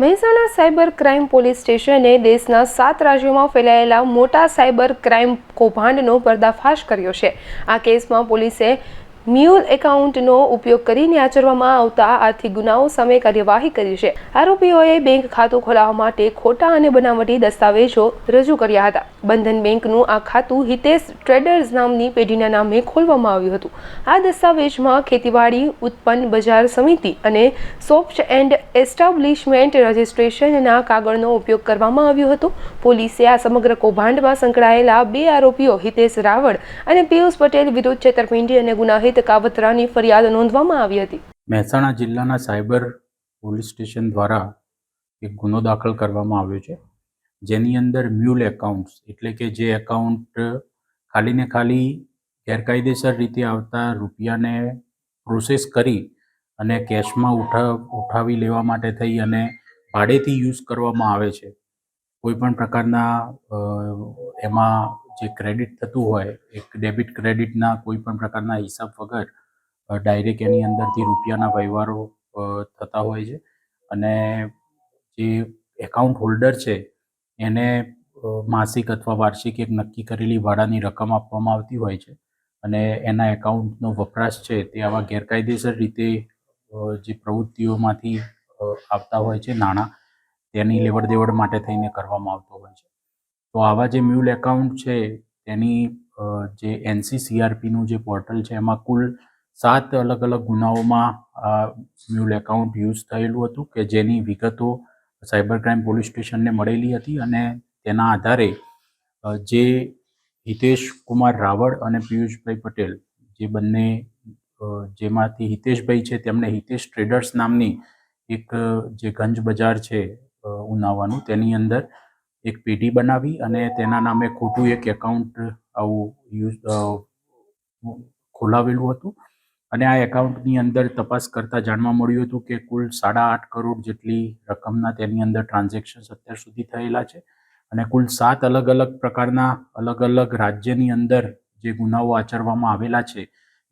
Mehsana cyber crime police સ્ટેશને દેશના સાત રાજ્યોમાં ફેલાયેલા મોટા સાયબર ક્રાઇમ કૌભાંડનો પર્દાફાશ કર્યો છે. આ કેસમાં પોલીસે મ્યુલ એકાઉન્ટનો ઉપયોગ કરીને આચરવામાં આવતા આર્થિક ગુનાઓ સામે કાર્યવાહી કરી છે. આરોપીઓએ બેંક ખાતું ખોલાવવા માટે ખોટા અને બનાવટી દસ્તાવેજો રજૂ કર્યા હતા. બંધન બેંકનું આ ખાતું હિતેશ ટ્રેડર્સ નામની પેઢીના નામે ખોલવામાં આવ્યું હતું. આ દસ્તાવેજમાં ખેતીવાડી, ઉત્પન્ન બજાર સમિતિ અને સોફ્ટ એન્ડ એસ્ટાબ્લિશમેન્ટ રજિસ્ટ્રેશનના કાગળનો ઉપયોગ કરવામાં આવ્યો હતો. પોલીસે આ સમગ્ર કૌભાંડમાં સંકળાયેલા બે આરોપીઓ હિતેશ રાવળ અને પિયુષ પટેલ વિરુદ્ધ છેતરપિંડી અને ગુનાહિત કાવતરાની ફરિયાદ નોંધવામાં આવી હતી. મહેસાણા જિલ્લાના સાયબર પોલીસ સ્ટેશન દ્વારા એક ગુનો દાખલ કરવામાં આવ્યો છે. જેની અંદર મ્યુલ એકાઉન્ટ્સ, એટલે કે જે એકાઉન્ટ ખાલી ને ખાલી ગેરકાયદેસર રીતે આવતા રૂપિયાને પ્રોસેસ કરી અને કેશમાં ઉઠા, ઉઠાવી લેવા માટે થઈ અને ભાડેથી યુઝ કરવામાં આવે છે. કોઈપણ પ્રકારના એમાં જે ક્રેડિટ થતું હોય, એક ડેબિટ ક્રેડિટના કોઈ પણ પ્રકારના હિસાબ વગર ડાયરેક્ટ એની અંદરથી રૂપિયાના વ્યવહારો થતા હોય છે. અને જે એકાઉન્ટ હોલ્ડર છે એને માસિક અથવા વાર્ષિક એક નક્કી કરેલી ભાડાની રકમ આપવામાં આવતી હોય છે અને એના એકાઉન્ટનો વપરાશ છે તે આવા ગેરકાયદેસર રીતે જે પ્રવૃત્તિઓમાંથી આવતા હોય છે નાણાં, તેની લેવડ દેવડ માટે થઈને કરવામાં આવતો હોય છે. તો આવા જે મ્યુલ એકાઉન્ટ છે તેની જે એનસીસીઆરપીનું જે પોર્ટલ છે એમાં કુલ સાત અલગ અલગ ગુનાઓમાં આ મ્યુલ એકાઉન્ટ યુઝ થયેલું હતું કે જેની વિગતો સાયબર ક્રાઇમ પોલીસ સ્ટેશનને મળેલી હતી અને તેના આધારે જે હિતેશ કુમાર રાવળ અને પિયુષભાઈ પટેલ, જે બંને જેમાંથી હિતેશભાઈ છે તેમણે હિતેશ ટ્રેડર્સ નામની એક જે ગંજ બજાર છે ઉનાવાનું, તેની અંદર એક પેઢી બનાવી અને તેના નામે ખોટું એક એકાઉન્ટ આવું યુઝ ખોલાવેલું હતું. અને આ એકાઉન્ટની અંદર તપાસ કરતાં જાણવા મળ્યું હતું કે કુલ સાડા આઠ કરોડ જેટલી રકમના તેની અંદર ટ્રાન્ઝેક્શન્સ અત્યાર સુધી થયેલા છે અને કુલ સાત અલગ અલગ પ્રકારના અલગ અલગ રાજ્યની અંદર જે ગુનાઓ આચરવામાં આવેલા છે,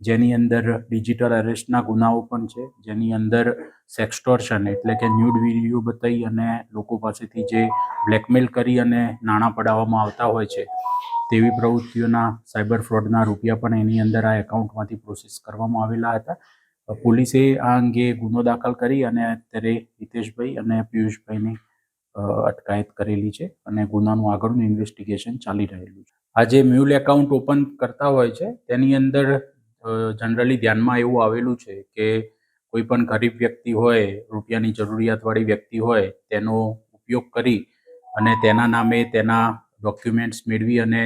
જેની અંદર ડિજિટલ અરેસ્ટના ગુનાઓ પણ છે, જેની અંદર સેક્સટોર્શન એટલે કે ન્યૂડ વીડિયો બતાવી અને લોકો પાસેથી જે બ્લેકમેલ કરી અને નાણાં પડાવવામાં આવતા હોય છે. તેવી પ્રવૃત્તિઓના સાયબર ફ્રોડના રૂપિયા પણ એની અંદર આ એકાઉન્ટમાંથી પ્રોસેસ કરવામાં આવેલા હતા. પોલીસે આ અંગે ગુનો દાખલ કરી અને અત્યારે હિતેશભાઈ અને પિયુષભાઈની અટકાયત કરેલી છે અને ગુનાનું આગળનું ઇન્વેસ્ટિગેશન ચાલી રહેલું છે. આ જે મ્યુલ એકાઉન્ટ ઓપન કરતા હોય છે, તેની અંદર જનરલી ધ્યાનમાં એવું આવેલું છે કે કોઈ પણ ગરીબ વ્યક્તિ હોય, રૂપિયાની જરૂરિયાતવાળી વ્યક્તિ હોય, તેનો ઉપયોગ કરી અને તેના નામે તેના ડોક્યુમેન્ટ્સ મેળવી અને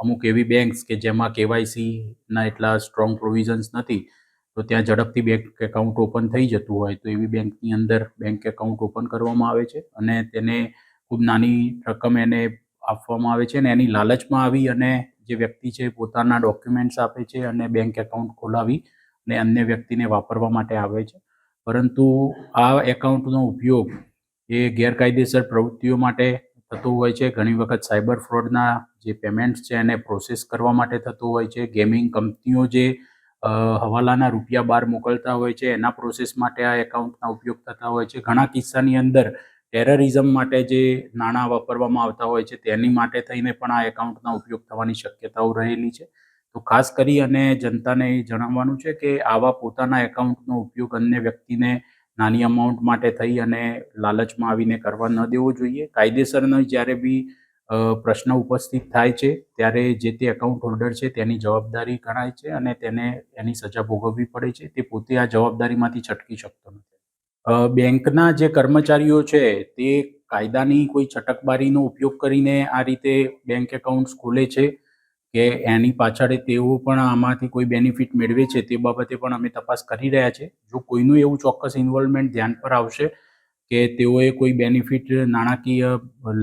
અમુક એવી બેંક્સ કે જેમાં કેવાયસીના એટલા સ્ટ્રોંગ પ્રોવિઝન્સ નથી, તો ત્યાં ઝડપથી બેંક એકાઉન્ટ ઓપન થઈ જતું હોય તો એવી બેંકની અંદર બેંક એકાઉન્ટ ઓપન કરવામાં આવે છે અને તેને ખૂબ નાની રકમ એને આપવામાં આવે છે અને એની લાલચમાં આવી અને જે વ્યક્તિ છે પોતાના ડોક્યુમેન્ટ્સ આપે છે અને બેંક એકાઉન્ટ ખોલાવી અને અન્ય વ્યક્તિને વાપરવા માટે આવે છે. પરંતુ આ એકાઉન્ટનો ઉપયોગ એ ગેરકાયદેસર પ્રવૃત્તિઓ માટે થતો હોય છે. ઘણી વખત સાયબર ફ્રોડના જે પેમેન્ટ્સ છે એને પ્રોસેસ કરવા માટે થતું હોય છે. ગેમિંગ કંપનીઓ જે હવાલાના રૂપિયા બહાર મોકલતા હોય છે, એના પ્રોસેસ માટે આ એકાઉન્ટના ઉપયોગ થતા હોય છે. ઘણા કિસ્સાની અંદર ટેરરિઝમ માટે જે નાણાં વાપરવામાં આવતા હોય છે, તેની માટે થઈને પણ આ એકાઉન્ટના ઉપયોગ થવાની શક્યતાઓ રહેલી છે. તો ખાસ કરી અને જનતાને એ જણાવવાનું છે કે આવા પોતાના એકાઉન્ટનો ઉપયોગ અન્ય વ્યક્તિને નાની અમાઉન્ટ માટે થઈ અને લાલચમાં આવીને કરવા ન દેવો જોઈએ. કાયદેસરનો જ્યારે બી પ્રશ્ન ઉપસ્થિત થાય છે, ત્યારે જે તે એકાઉન્ટ હોલ્ડર છે તેની જવાબદારી ગણાય છે અને તેને એની સજા ભોગવવી પડે છે. તે પોતે આ જવાબદારીમાંથી છટકી શકતો નથી. બેંકના જે કર્મચારીઓ છે તે કાયદાની કોઈ છટકબારીનો ઉપયોગ કરીને આ રીતે બેંક એકાઉન્ટ્સ ખોલે છે. કે એની પાછળ તેઓ પણ આમાંથી કોઈ બેનિફિટ મેળવે છે તે બાબતે પણ અમે તપાસ કરી રહ્યા છે. જો કોઈનું એવું ચોક્કસ ઇન્વોલ્વમેન્ટ ધ્યાન પર આવશે કે તેઓએ કોઈ બેનિફિટ નાણાકીય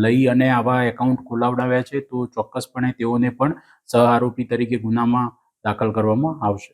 લઈ અને આવા એકાઉન્ટ ખોલાવડાવ્યા છે, તો ચોક્કસપણે તેઓને પણ સહ આરોપી તરીકે ગુનામાં દાખલ કરવામાં આવશે.